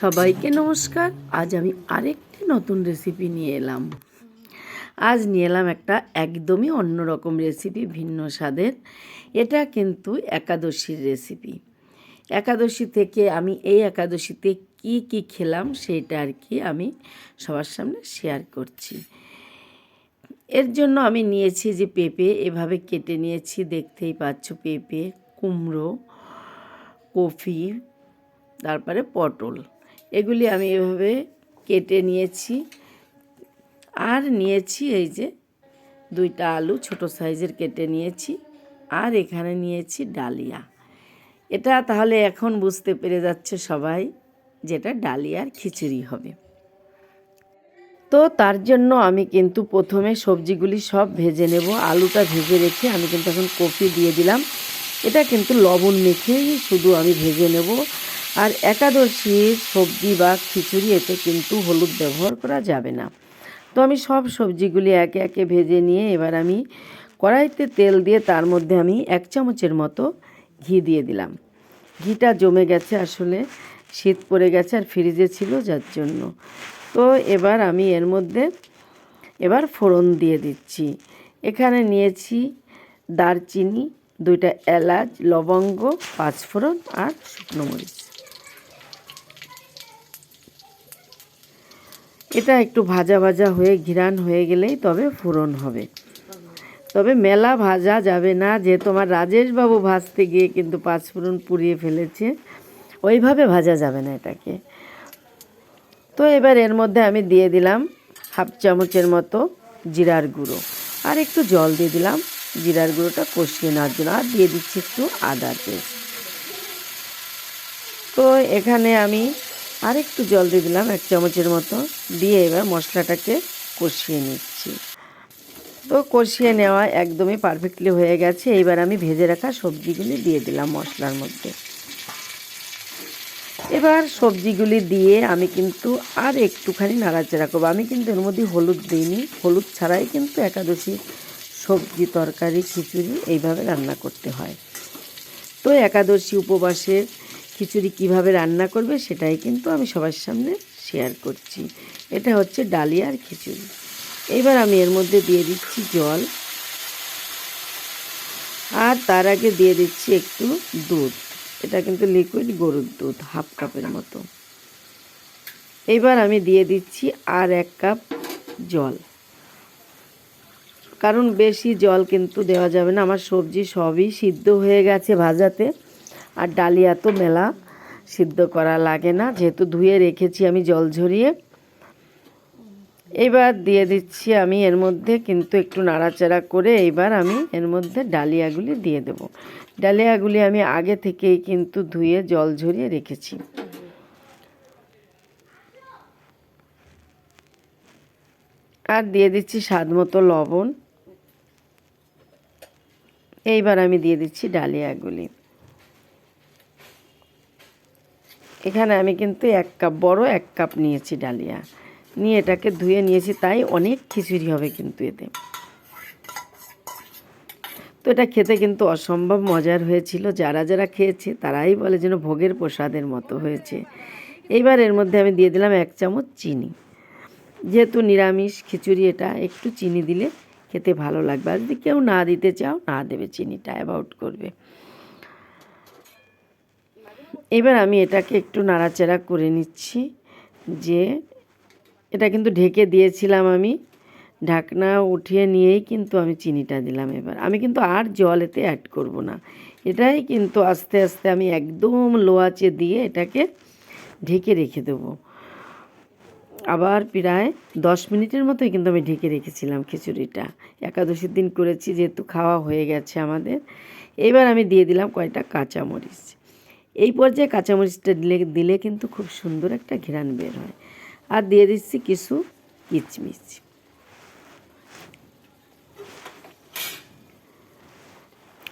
সবাইকে নমস্কার। আজ আমি আরেকটি নতুন রেসিপি নিয়ে এলাম। আজ নিয়ে এলাম একটা একদমই অন্যরকম রেসিপি ভিন্ন স্বাদের। এটা কিন্তু একাদশীর রেসিপি একাদশী থেকে আমি এই একাদশীতে কি কি খেলাম সেটা আর কি আমি সবার সামনে শেয়ার করছি। এর জন্য আমি নিয়েছি যে পেঁপে, এভাবে কেটে নিয়েছি, দেখতেই পাচ্ছ পেঁপে, কুমড়ো কফি, তারপরে পটল। এগুলি আমি এভাবে কেটে নিয়েছি। আর নিয়েছি এই যে দুইটা আলু ছোট সাইজের কেটে নিয়েছি। আর এখানে নিয়েছি ডালিয়া। এটা তাহলে এখন বুঝতে পেরে যাচ্ছে সবাই যেটা ডালিয়ার খিচুড়ি হবে। তো তার জন্য আমি কিন্তু প্রথমে সবজিগুলি সব ভেজে নেব। আলুটা ভেজে রেখে আমি কিন্তু এখন কফি দিয়ে দিলাম। এটা কিন্তু লবণ মেখেই শুধু আমি ভেজে নেব। আর একাদশীর সবজি বা খিচুড়ি, এতে কিন্তু হলুদ ব্যবহার করা যাবে না। তো আমি সব সবজিগুলি একে একে ভেজে নিয়ে এবার আমি কড়াইতে তেল দিয়ে তার মধ্যে আমি এক চামচের মতো ঘি দিয়ে দিলাম। ঘিটা জমে গেছে আসলে, শীত পড়ে গেছে আর ফ্রিজে ছিল যার জন্য। তো এবার আমি এর মধ্যে এবার ফোড়ন দিয়ে দিচ্ছি। এখানে নিয়েছি দারচিনি দুইটা এলাচ, লবঙ্গ, পাঁচফোড়ন আর শুকনো মরিচ। এটা একটু ভাজা ভাজা হয়ে ঘিরান হয়ে গেলেই তবে ফোড়ন হবে। তবে মেলা ভাজা যাবে না যে তোমার রাজেশবাবু ভাজতে গিয়ে কিন্তু পাঁচফোড়ন পুড়িয়ে ফেলেছে, ওইভাবে ভাজা যাবে না এটাকে। তো এবার এর মধ্যে আমি দিয়ে দিলাম হাফ চামচের মতো জিরার গুঁড়ো। আর একটু জল দিয়ে দিলাম। জিরার গুঁড়োটা কষিয়ে নেওয়ার জন্য, আর দিয়ে দিচ্ছি একটু আদা পেস্ট। তো এখানে আমি আর একটু জল দিয়ে দিলাম, এক চামচের মতো। দিয়ে এবার মশলাটাকে কষিয়ে নিচ্ছি। তো কষিয়ে নেওয়া একদমই পারফেক্টলি হয়ে গেছে। এইবার আমি ভেজে রাখা সবজিগুলি দিয়ে দিলাম মশলার মধ্যে। এবার সবজিগুলি দিয়ে আমি কিন্তু আর একটুখানি নাড়াচাড়া করব। আমি কিন্তু এর মধ্যে হলুদ দিইনি। হলুদ ছাড়াই কিন্তু একাদশী সবজি, তরকারি, খিচুড়ি এইভাবে রান্না করতে হয়। তো একাদশী উপবাসের খিচুড়ি কীভাবে রান্না করবে সেটাই কিন্তু আমি সবার সামনে শেয়ার করছি। এটা হচ্ছে ডালিয়ার খিচুড়ি। এবার আমি এর মধ্যে দিয়ে দিচ্ছি জল। আর তার আগে দিয়ে দিচ্ছি একটু দুধ। এটা কিন্তু লিকুইড গরুর দুধ হাফ কাপের মতো। এবার আমি দিয়ে দিচ্ছি আর এক কাপ জল। কারণ বেশি জল কিন্তু দেওয়া যাবে না। আমার সবজি সবই সিদ্ধ হয়ে গেছে ভাজাতে। আর ডালিয়া তো মেলা সিদ্ধ করা লাগে না। যেহেতু ধুয়ে রেখেছি আমি জল ঝরিয়ে। এবার দিয়ে দিচ্ছি আমি এর মধ্যে কিন্তু একটু নাড়াচাড়া করে এবার আমি এর মধ্যে ডালিয়াগুলি দিয়ে দেব। ডালিয়াগুলি আমি আগে থেকেই কিন্তু ধুয়ে জল ঝরিয়ে রেখেছি। আর দিয়ে দিচ্ছি স্বাদ মতো লবণ। এইবার আমি দিয়ে দিচ্ছি ডালিয়াগুলি। এখানে আমি কিন্তু এক কাপ, বড় এক কাপ নিয়েছি ডালিয়া। নিয়ে এটাকে ধুয়ে নিয়েছি, তাই অনেক খিচুড়ি হবে কিন্তু এতে। তো এটা খেতে কিন্তু অসম্ভব মজার হয়েছিল। যারা যারা খেয়েছে, তারাই বলে যেন ভোগের প্রসাদের মতো হয়েছে। এইবার এর মধ্যে আমি দিয়ে দিলাম এক চামচ চিনি। যেহেতু নিরামিষ খিচুড়ি এটা, একটু চিনি দিলে খেতে ভালো লাগবে। আর যদি কেউ না দিতে চাও, না দেবে, চিনিটা অ্যাবাউট করবে। এবার আমি এটাকে একটু নাড়াচাড়া করে নিচ্ছি, যে এটা কিন্তু ঢেকে দিয়েছিলাম আমি। ঢাকনা উঠিয়ে নিয়েই কিন্তু আমি চিনিটা দিলাম এবার। আমি কিন্তু আর জল এতে অ্যাড করব না। এটাই কিন্তু আস্তে আস্তে আমি একদম লো আঁচে দিয়ে এটাকে ঢেকে রেখে দেবো। আবার প্রায় দশ মিনিটের মতোই কিন্তু আমি ঢেকে রেখেছিলাম খিচুড়িটা। একাদশীর দিন করেছি, যেহেতু খাওয়া হয়ে গেছে আমাদের। এবার আমি দিয়ে দিলাম কয়টা কাঁচামরিচ। এই পর্যায়ে কাঁচামরিচটা দিলে দিলে কিন্তু খুব সুন্দর একটা ঘেরান বের হয়। আর দিয়ে দিচ্ছি কিছু কিচমিচ।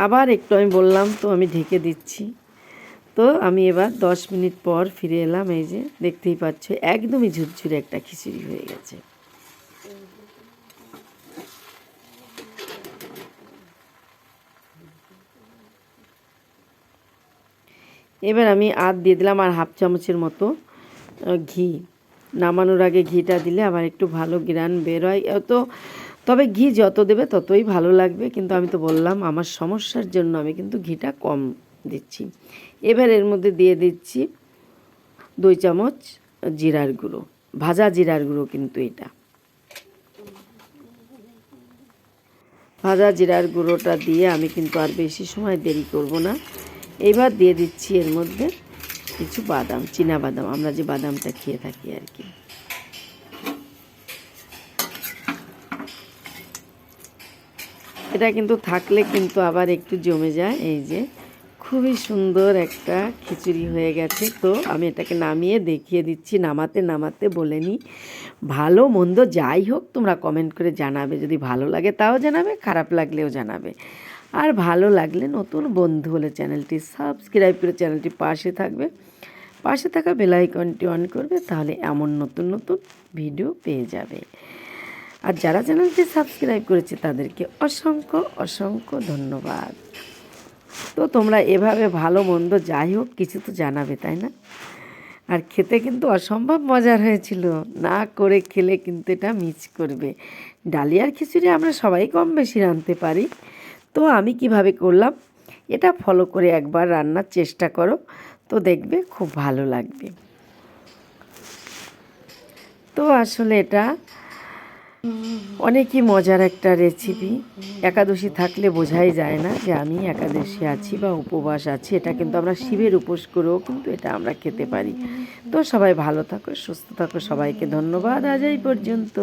আবার একটু আমি বললাম তো, আমি ঢেকে দিচ্ছি। তো আমি এবার দশ মিনিট পর ফিরে এলাম, এই যে দেখতেই পাচ্ছ, একদমই ঝুরঝুরে একটা খিচুড়ি হয়ে গেছে। এবার আমি আর দিয়ে দিলাম আর হাফ চামচের মতো ঘি। নামানোর আগে ঘিটা দিলে আবার একটু ভালো গ্রান বের হয় এত তবে ঘি যত দেবে ততই ভালো লাগবে, কিন্তু আমি তো বললাম আমার সমস্যার জন্য আমি কিন্তু ঘিটা কম দিচ্ছি। এবার এর মধ্যে দিয়ে দিচ্ছি দুই চামচ জিরার গুঁড়ো, ভাজা জিরার গুঁড়ো কিন্তু এটা। ভাজা জিরার গুঁড়োটা দিয়ে আমি কিন্তু আর বেশি সময় দেরি করব না। এবার দিয়ে দিচ্ছি এর মধ্যে কিছু বাদাম, চীনা বাদাম, আমরা যে বাদামটা খেয়ে থাকি আর কি। এটা কিন্তু থাকলে কিন্তু আবার একটু জমে যায়, এই যে খুবই সুন্দর একটা খিচুড়ি হয়ে গেছে। তো আমি এটাকে নামিয়ে দেখিয়ে দিচ্ছি। নামাতে নামাতে বলে নিই ভালো, মন্দ যাই হোক, তোমরা কমেন্ট করে জানাবে। যদি ভালো লাগে তাও জানাবে, খারাপ লাগলেও জানাবে। আর ভালো লাগলে নতুন বন্ধু হলে চ্যানেলটি সাবস্ক্রাইব করে চ্যানেলটি পাশে থাকবে। পাশে থাকা বেলাইকনটি অন করবে, তাহলে এমন নতুন নতুন ভিডিও পেয়ে যাবে। আর যারা চ্যানেলটি সাবস্ক্রাইব করেছে, তাদেরকে অসংখ্য অসংখ্য ধন্যবাদ। তো তোমরা এভাবে ভালো, মন্দ যাই হোক, কিছু তো জানাবে, তাই না? আর খেতে কিন্তু অসম্ভব মজার হয়েছিল। না করে খেলে কিন্তু এটা মিস করবে। ডালিয়ার খিচুড়ি আমরা সবাই কম বেশি রাঁধতে পারি। তো আমি কীভাবে করলাম? এটা ফলো করে একবার রান্নার চেষ্টা করো। তো দেখবে খুব ভালো লাগবে। তো আসলে এটা অনেকই মজার একটা রেসিপি একাদশী থাকলে বোঝাই যায় না যে আমি একাদশী আছি বা উপবাস আছি, এটা কিন্তু আমরা শিবের উপোস করেও কিন্তু এটা আমরা খেতে পারি। তো সবাই ভালো থাকো, সুস্থ থাকো, সবাইকে ধন্যবাদ। আজ এই পর্যন্ত।